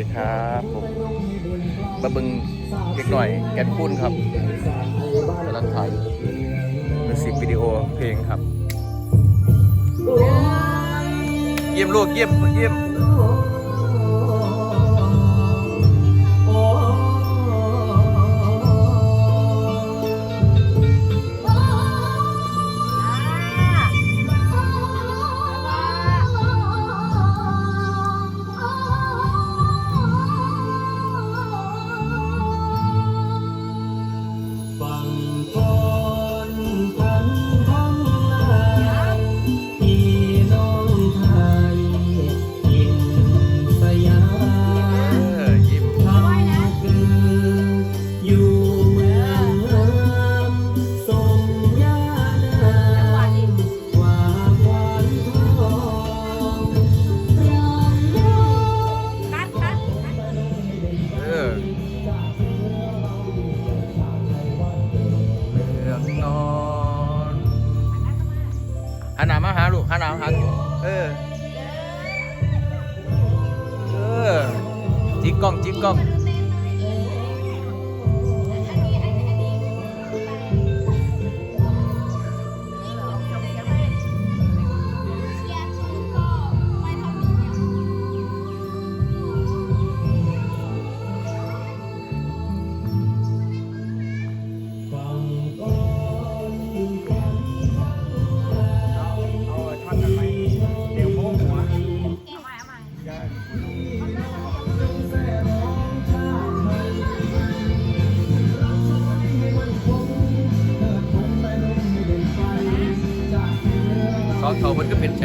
ดีครับผมมาเบึงเล็กหน่อยแกนคุณครับกำลังถ่ายมิวสิกวิดีโอเพลงครับ เยี่ยมลูกเยี่ยมเยี่ยม หันหน้ามาหาลูกหันหน้ามาหาเออ เออ จิกกล้องจิกกล้อง ก็เป็นใจ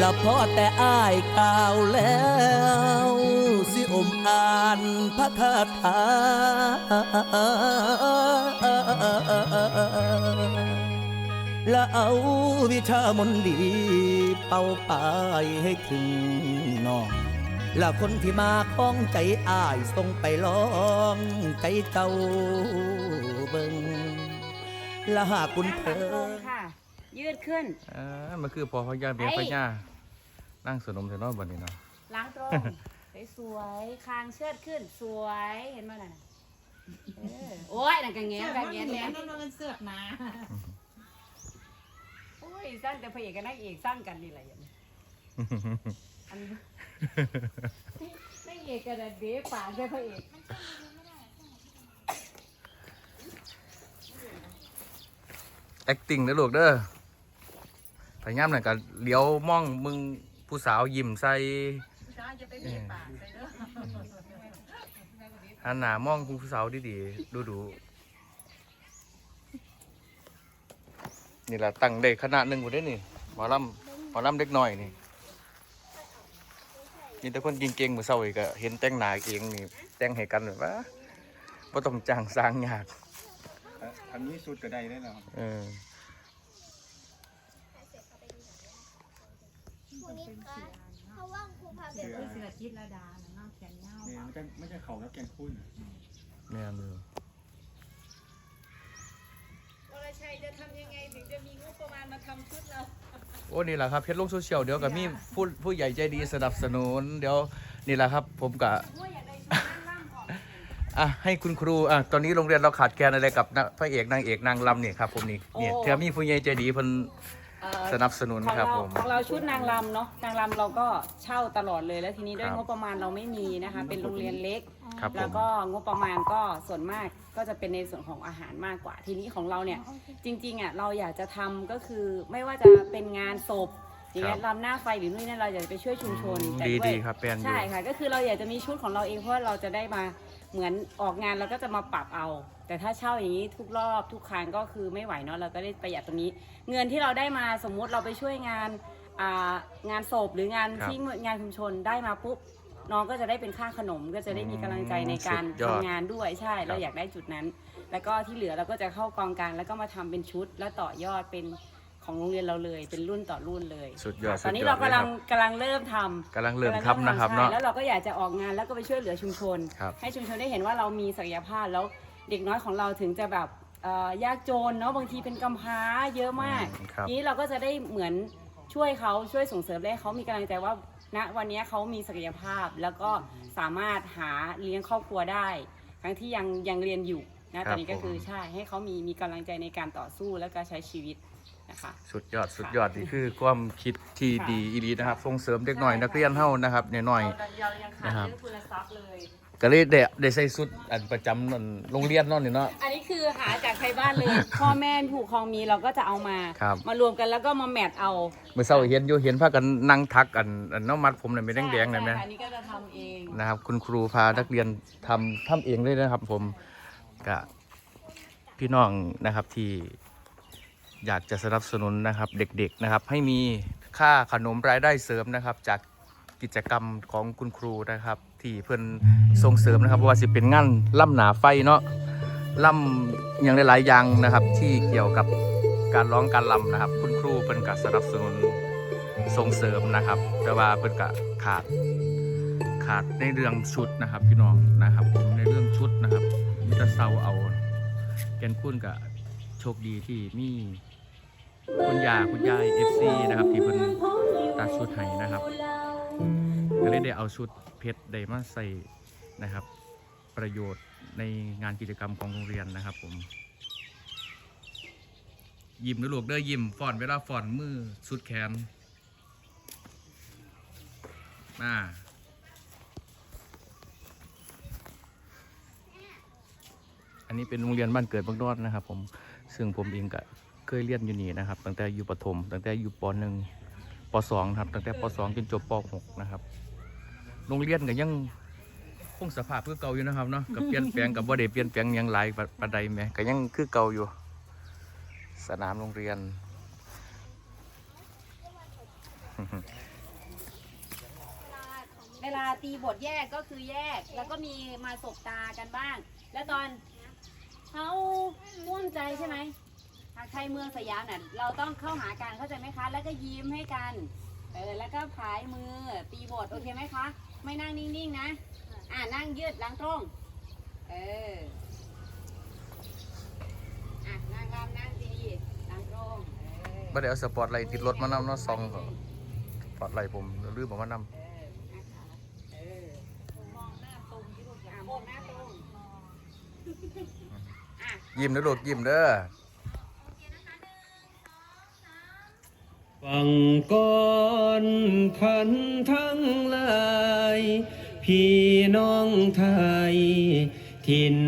ละพอแต่อ้ายกล่าวแล้ว สิอมอ่านพระคาถาและเอาวิชามนต์ดี เป่าปายให้ถึงน้องและคนที่มาคล้องใจอ้ายส่งไปลองใจเจ้าเบิงและหากคุณเธตรองค่ ยืดขึ้นอ่ามันคือพอพญาเบียพญานั่งสนมเสนอบันนี้เนาะล้างตรงสวยๆคางเชิดขึ้น สวยเห็นไหมน่ะเออโอ้ยนั่นกังแงนกังแงนแล้วนั่นมันเสือกมาโอ้ยสร้างแต่พระเอกกับนางเอกสร้างกันนี่แหละอย่างนี้อันนางเอกกับเบ๊ปากแต่พระเอก acting นะลูกเด้อ ถ้าย่ำนั่นก็เลี้ยวมองมึงผู้สาวยิ้มใส่จ้าหันหน้ามองผู้สาวดีๆดูดูนี่แหละตั้งได้ขนาดหนึ่งกูได้นี่หมอลำหมอลำเล็กน้อยนี่นี่แต่คนเก่งๆมือเศร้าอีกเห็นแต่งหนาเองนี่แต่งเห้กันแบบว่าบ่ต้องจ้างสร้างยากทำนี้สุดก็ได้ได้แล้วออ นิดคะเพราะว่าครูพาไปคือเสือจิตรดาน่ะเนาะแขนยาเนี่ยมันก็ไม่ใช่เขาแล้วแกนคุ้นแม่เลยวรชัยจะทำยังไงถึงจะมีงบประมาณมาทำชุดเรา โอ้นี่แหละครับเพจลงโซเชียลเดี๋ยวก็มีผู้ผู้ใหญ่ใจดีสนับสนุน เดี๋ยวนี่แหละครับ ผมกับอะให้คุณครูอะตอนนี้โรงเรียนเราขาดแคลนอะไรกับพระเอกนางเอกนางลำเนี่ยครับผมนี่เนี่ยเธอมีผู้ใหญ่ใจดีเพิ่น เอ่อสนับสนุนของครับเราผมของเราชุดนางรำเนาะนางรำเราก็เช่าตลอดเลยแล้วทีนี้ด้วยครับงบประมาณเราไม่มีนะคะ เป็นโรงเรียนเล็ก ครับผแล้วม ก็งบประมาณก็ส่วนมากก็จะเป็นในส่วนของอาหารมากกว่า ทีนี้ของเราเนี่ยจริงๆอะเราอยากจะทำก็คือไม่ว่าจะเป็นงานศพอย่างเงี้ยรำหน้าไฟหรือนู่นนี่เราอยากจะไปช่วยชุมชนแต่ดีด้วยดีครับแปลนอยู่ ใช่ค่ะก็คือเราอยากจะมีชุดของเราเองเพราะว่าเราจะได้มาเหมือนออกงานเราก็จะมาปรับเอา แต่ถ้าเช่าอย่างนี้ทุกรอบทุกครั้งก็คือไม่ไหวเนาะเราก็ได้ประหยัดตรงนี้ เงินที่เราได้มาสมมุติเราไปช่วยงานอ่างานศพหรืองานครับที่งานชุมชนได้มาปุ๊บน้องก็จะได้เป็นค่าขนมก็จะได้มีกำลังใจในการสุดยอดทำงานด้วยใช่เราอยากได้จุดนั้น แล้วก็ที่เหลือเราก็จะเข้ากองกลางแล้วก็มาทำเป็นชุด แล้วต่อยอดเป็นของโรงเรียนเราเลยเป็นรุ่นต่อรุ่นเลยสุดยอดตอนนี้สุดยอเราดกำลังเลยครับกำลังเริ่มทำกำลังเริ่มทำนะครับใช่เนาะแล้วเราก็อยากจะออกงานแล้วก็ไปช่วยเหลือชุมชนครับให้ชุมชนได้เห็นว่าเรามีศักยภาพแล้ว เด็กน้อยของเราถึงจะแบบเอ่อยากจนเนาะบางทีเป็นกำพร้าเยอะมาก อืมครับทีนี้เราก็จะได้เหมือนช่วยเขาช่วยส่งเสริมให้เขามีกำลังใจว่าณวันนี้เขามีศักยภาพแล้วก็สามารถหาเลี้ยงครอบครัวได้ ทั้งที่ยังยังเรียนอยู่นะตอนนี้ก็คือใช่ให้เขามีมีกำลังใจในการต่อสู้และการใช้ชีวิตนะคะ สุดยอดสุดยอดนี่คือความคิดที่ดีอีดีนะครับส่งเสริมเด็กหน่อยนักเรียนเฮานะครับน้อย เราเรายังขาดนะครับ เรื่องทุนทรัพย์เลยๆ ก็เลยได้ได้ใส่สุดอันประจำนั่นโรงเรียนเนั่นนี่เนาะ อันนี้คือหาจากไทยบ้านเลย พ่อแม่ผูกคลองมีเราก็จะเอามา ครับ มารวมกันแล้วก็มาแมทเอาเมื่อเช้าเห็นอยู่เห็นพากันนั่งทักอันอันน้องมัดผมน่ะเป็นแดงๆเลยไหมใช่ค่ะอันนี้ก็จะทำเอง นะครับคุณครูพานักเรียนทำทำเองเลยนะครับ ผมกับพี่น้องนะครับที่อยากจะสนับสนุนนะครับ เด็กๆนะครับ ให้มีค่าขนมรายได้เสริมนะครับ จาก กิจกรรมของคุณครูนะครับ ที่เพื่อนส่งเสริมนะครับเพราะว่าสิเป็นงานล่ำหนาไฟเนาะล่ำอย่างหลายๆอย่างนะครับ ที่เกี่ยวกับการร้องการลำนะครับ คุณครูเป็นกับสนับสนุนส่งเสริมนะครับ แต่ว่าเป็นกับขาดขาดในเรื่องชุดนะครับ พี่น้องนะครับผมในเรื่องชุดนะครับมิตรเซาเอาแกนคุ้นกับโชคดีที่มีคุณยาคุณยายเอฟซีนะครับ ที่เพิ่นตัดชุดให้นะครับ ก็เลยได้เอาชุดเพชรได้มาใส่นะครับ ประโยชน์ในงานกิจกรรมของโรงเรียนนะครับผมยิ้มนะลูกเด้อยิ้มฟอนเวลาฟอนมือสุดแขนมาอันนี้เป็นโรงเรียนบ้านเกิดบางดอนนะครับ ผมซึ่งผมเองก็เคยเรียนอยู่นี่นะครับ ตั้งแต่อยู่ประถม ตั้งแต่อยู่ปหนึ่งปสองครับตั้งแต่ปสองจนจบปหกนะครับ โรงเรียนก็ยังคงสภาพคือเก่าอยู่นะครับเนาะกับเปลี่ยนแปลงกับว่ได้เปลี่ยนแปลงหยังหลายปปานใดแหมก็ยังคือเก่าอยู่ สนามโรงเรียน เวลาตีบทแยกก็คือแยก แล้วก็มีมาสบตากันบ้าง แล้วตอนเขาม่วนใจใช่ไหมหากไทยเมืองสยามน่ะเราต้องเข้าหากันเข้าใจไหมคะ แล้วก็ยิ้มให้กัน เออ แล้วก็ผายมือตีบทโอเคไหมคะ ไม่นั่งนิ่งๆนะ อ่านั่งยืดหลังตรง เออ อะนั่งรำนั่งดีๆหลังตรง เออ บ่ได้เอาสปอร์ตไลท์ติดรถมานำเนาะซองสปอร์ตไลท์ผมลืมเอามานำเออนะคะเออ มองหน้าตรงที่ลูกอยากมองหน้าตรง อะยิ้มนะลูกยิ้มเด้อ ฟังก่อนขันทั้งหลาย พี่น้องไทยถิ่น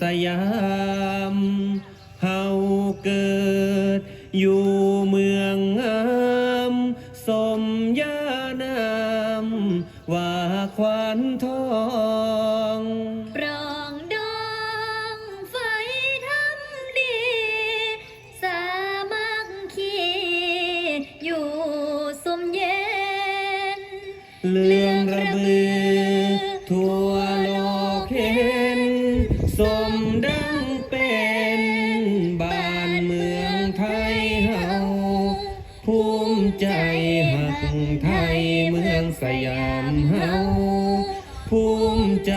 สยามเฮาเกิด อยู่เมืองงามสมยานาม ว่าควานทอง สมดังเป็นบ้านเมืองไทยเฮาภูมิใจหักไทยเมืองสยามเฮาภูมิใจ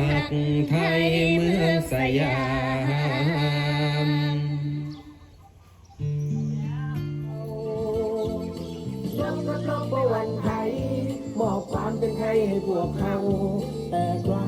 หักไทยเมืองสยามยอมรับรบวันไทยมอบความเป็นไทยให้พวกเขาแต่ครั้งนานการเก่า